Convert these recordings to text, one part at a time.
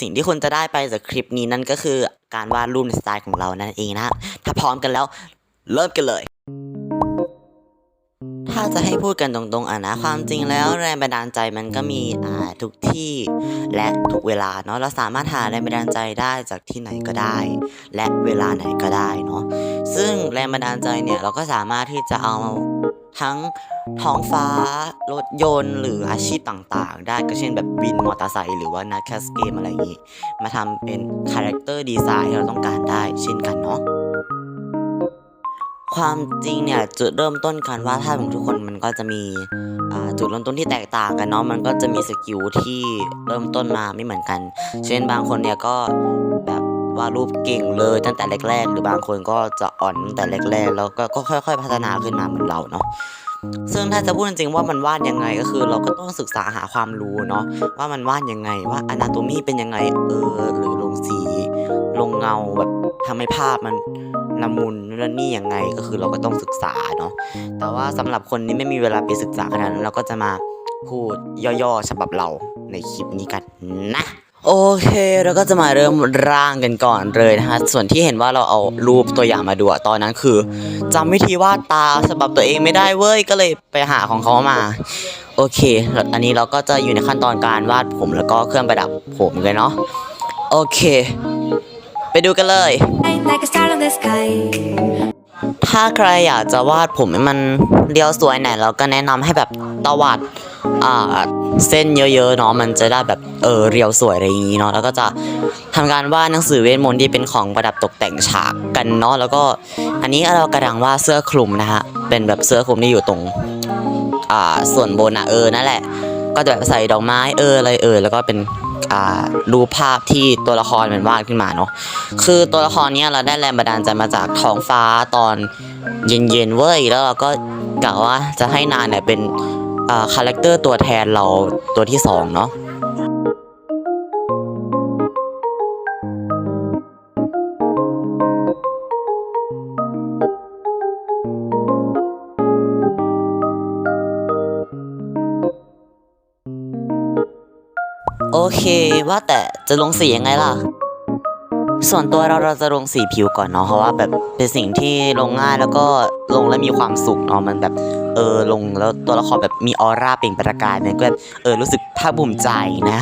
สิ่งที่คุณจะได้ไปจากคลิปนี้นั่นก็คือการวาดรูปในสไตล์ของเรานั่นเองนะถ้าพร้อมกันแล้วเริ่มกันเลย ถ้าจะให้พูดกันตรงๆอะนะ ความจริงแล้วแรงบันดาลใจมันก็มีอ่าทุกที่และทุกเวลาเนาะ เราสามารถหาแรงบันดาลใจได้จากที่ไหนก็ได้ และเวลาไหนก็ได้เนาะ ซึ่งแรงบันดาลใจเนี่ยเราก็สามารถที่จะเอา ทั้งท้องฟ้า รถยนต์ หรืออาชีพต่างๆ ได้ก็เช่นแบบวินมอเตอร์ไซค์หรือว่านักแคสเกมอะไรอย่างนี้ มาทำเป็นคาแรคเตอร์ดีไซน์ที่เราต้องการได้เช่นกันเนาะความจริงเนี่ยจุดเริ่มต้นการวาดภาพของทุกคนมันก็จะมีจุดเริ่มต้นที่แตกต่างกันเนาะมันก็จะมีสกิลที่เริ่มต้นมาไม่เหมือนกัน เช่นบางคนเนี่ยก็ วาดรูปเก่งเลยตั้งแต่แรกๆ หรือบางคนก็จะอ่อนตั้งแต่แรกๆ แล้วก็ค่อย ๆ พัฒนาขึ้นมาเหมือนเราเนาะซึ่งถ้าจะพูดจริงๆว่ามันวาดยังไงก็คือ เราก็ต้องศึกษาหาความรู้เนาะว่ามันวาดยังไงว่าอนาโตมีเป็นยังไงเออหรือลงสี ลงเงาแบบทำให้ภาพมันละมุนนั่นนี่ยังไงก็คือเราก็ต้องศึกษาเนาะแต่ว่าสำหรับคนที่ไม่มีเวลาไปศึกษาขนาดนั้นเราก็จะมาพูดย่อๆฉบับเราในคลิปนี้กันนะ โอเคเราก็จะมาเริ่มร่างกันก่อนเลยนะฮะส่วนที่เห็นว่าเราเอารูปตัวอย่างมาดูอะตอนนั้นคือจำวิธีวาดตาฉบับตัวเองไม่ได้เว้ยก็เลยไปหาของเขามาโอเคแล้วอันนี้เราก็จะอยู่ในขั้นตอนการวาดผมแล้วก็เครื่องประดับผมกันเนาะโอเค ไปดูกันเลย like a star in the sky. ถ้าใครอยากจะวาดผมให้มันเรียวสวยหน่อยเราก็แนะนำให้แบบตวัดอ่า เส้นเยอะๆเนาะมันจะได้แบบเออเรียวสวยอะไรอย่างงี้เนาะแล้วก็จะทำการวาดหนังสือเวทมนต์ที่เป็นของประดับตกแต่งฉากกันเนาะแล้วก็อันนี้เรากำลังว่าเสื้อคลุมนะฮะเป็นแบบเสื้อคลุมที่อยู่ตรงอ่าส่วนบนอะเออนั่นแหละ ก็จะแบบใส่ดอกไม้เอออะไรเออแล้วก็เป็นอ่ารูปภาพที่ตัวละครมันวาดขึ้นมาเนาะคือตัวละครเนี้ยเราได้แรงบันดาลใจมาจากท้องฟ้าตอนเย็นๆเว้ยแล้วเราก็กะว่าจะให้นานเนี่ยเป็น คาแรคเตอร์ตัวแทนเราตัวที่สองเนาะโอเคว่าแต่จะลงสียังไงล่ะ ส่วนตัวเราเราจะลงสีผิวก่อนเนาะเพราะว่าแบบเป็นสิ่งที่ลงง่ายแล้วก็ลงแล้วมีความสุขเนาะมันแบบ เออลงแล้วตัวละครแบบมีออร่าเปล่งประกายมันก็แบบเออรู้สึกภาคภูมิใจนะ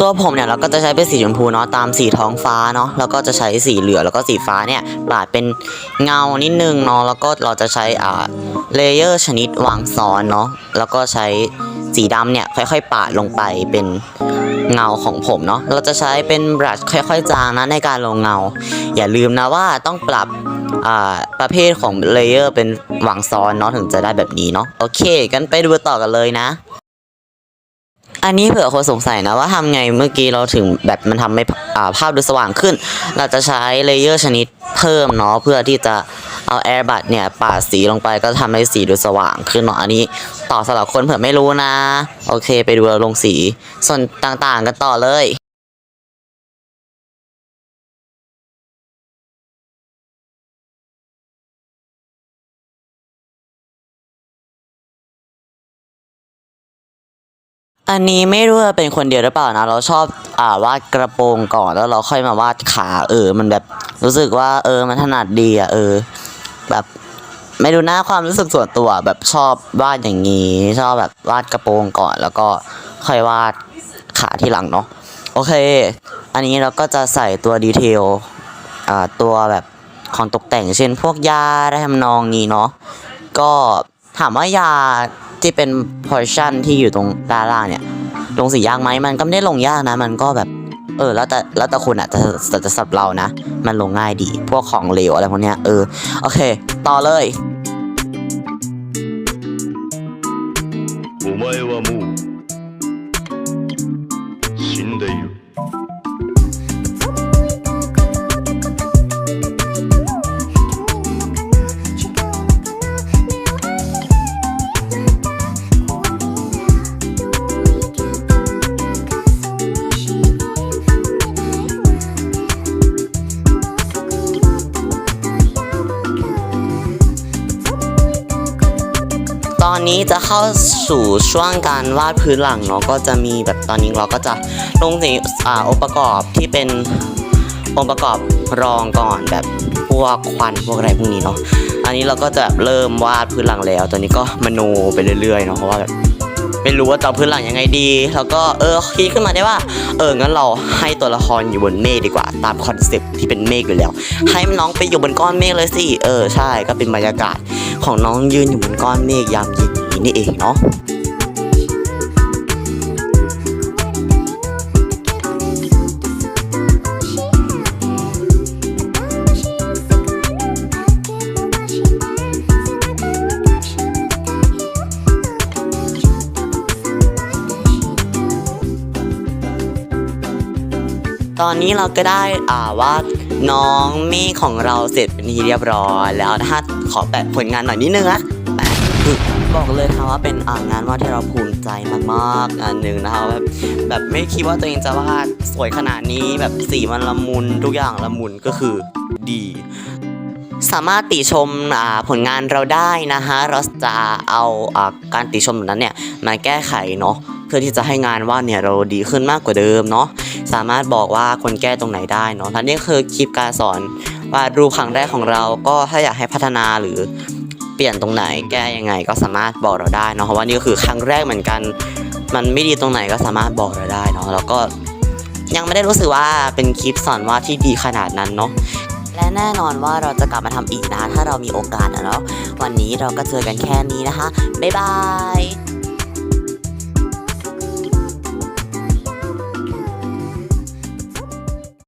ตัวผมเนี่ยเราก็จะใช้เป็นสีชมพูเนาะตามสีท้องฟ้าเนาะแล้วก็จะใช้สีเหลืองแล้วก็สีฟ้าเนี่ยปาดเป็นเงานิดนึงเนาะแล้วก็เราจะใช้อ่าเลเยอร์ชนิดวางซ้อนเนาะแล้วก็ใช้ สีดำเนี่ยค่อยๆปาดลงไปเป็นเงาของผมเนาะเราจะใช้เป็นบรัชค่อยๆจางนะในการลงเงา อย่าลืมนะว่าต้องปรับประเภทของเลเยอร์เป็นหวางซ้อนเนาะถึงจะได้แบบนี้เนาะโอเค กันไปดูต่อกันเลยนะ อันนี้เผื่อคนสงสัยนะว่าทำไงเมื่อกี้เราถึงแบบมันทำให้ภาพดูสว่างขึ้น เราจะใช้เลเยอร์ชนิดเพิ่มเนาะเพื่อที่จะ เอาแอร์บัตเนี่ยปาดสีลงไปก็ทำให้สีดูสว่างขึ้นเนาะอันนี้ต่อสำหรับคนเผื่อไม่รู้นะ โอเคไปดูเราลงสีส่วนต่างๆกันต่อเลยอันนี้ไม่รู้ว่าเป็นคนเดียวหรือเปล่านะ เราชอบอ่าวาดกระโปรงก่อนแล้วเราค่อยมาวาดขา เออ มันแบบรู้สึกว่า เออมันถนัดดีอะเออ แบบไม่ดูหน้าความรู้สึกส่วนตัวแบบชอบวาดอย่างนี้ ชอบแบบวาดกระโปรงก่อน แล้วก็ค่อยวาดขาที่หลังเนาะโอเค อันนี้เราก็จะใส่ตัวดีเทลอ่าตัวแบบของตกแต่งเช่นพวกยาได้ทำนองนี้เนาะก็ถามว่ายาที่เป็น portion ที่อยู่ตรงด้านล่างเนี่ยลงสียากไหมมันก็ไม่ได้ลงยากนะ มันก็แบบ เออ แล้วแต่แล้วแต่คุณอ่ะจะจะจะสับเรานะ มันลงง่ายดี พวกของเหลวอะไรพวกเนี้ย เออ โอเค ต่อเลย お前はもう ตอนนี้จะเข้าสู่ช่วงการวาดพื้นหลังเนาะก็จะมีแบบตอนนี้เราก็จะลงสีอ่าองค์ประกอบที่เป็นองค์ประกอบรองก่อนแบบพวกควันพวกอะไรพวกนี้เนาะอันนี้เราก็จะเริ่มวาดพื้นหลังแล้ว ตอนนี้ก็มโนไปเรื่อยๆเนาะเพราะว่าแบบ ไม่รู้ว่าจะพื้นหลังยังไงดี แล้วก็เออคิดขึ้นมาได้ว่า เอองั้นเราให้ตัวละครอยู่บนเมฆดีกว่า ตามคอนเซปต์ที่เป็นเมฆอยู่แล้ว ให้น้องไปอยู่บนก้อนเมฆเลยสิเออใช่ก็เป็นบรรยากาศของน้องยืนอยู่บนก้อนเมฆยามเย็นอย่างนี้นี่เองเนาะ ตอนนี้เราก็ได้อ่าว่าน้องเมฆของเราเสร็จเป็นที่เรียบร้อย แล้วนะคะขอแปะผลงานหน่อยนิดนึงนะแปะบอกเลยค่ะว่าเป็นอ่างานวาดที่เราภูมิใจมากๆอันหนึ่งนะคะแบบแบบไม่คิดว่าตัวเองจะวาดสวยขนาดนี้แบบสีมันละมุนทุกอย่างละมุนก็คือดี สามารถติชมอ่าผลงานเราได้นะคะเราจะเอาอ่าการติชมนั้นเนี่ยมาแก้ไขเนาะ เพื่อที่จะให้งานวาดเนี่ยเราดีขึ้นมากกว่าเดิมเนาะสามารถบอกว่าคนแก้ตรงไหนได้เนาะและนี่คือคลิปการสอนวาดรูปครั้งแรกของเราก็ถ้าอยากให้พัฒนาหรือเปลี่ยนตรงไหนแก้ยังไงก็สามารถบอกเราได้เนาะเพราะว่านี่ก็คือครั้งแรกเหมือนกัน มันไม่ดีตรงไหนก็สามารถบอกเราได้เนาะแล้วก็ยังไม่ได้รู้สึกว่าเป็นคลิปสอนวาดที่ดีขนาดนั้นเนาะและแน่นอนว่าเราจะกลับมาทำอีกนะ ถ้าเรามีโอกาสนะเนาะวันนี้เราก็เจอกันแค่นี้นะคะ บ๊ายบาย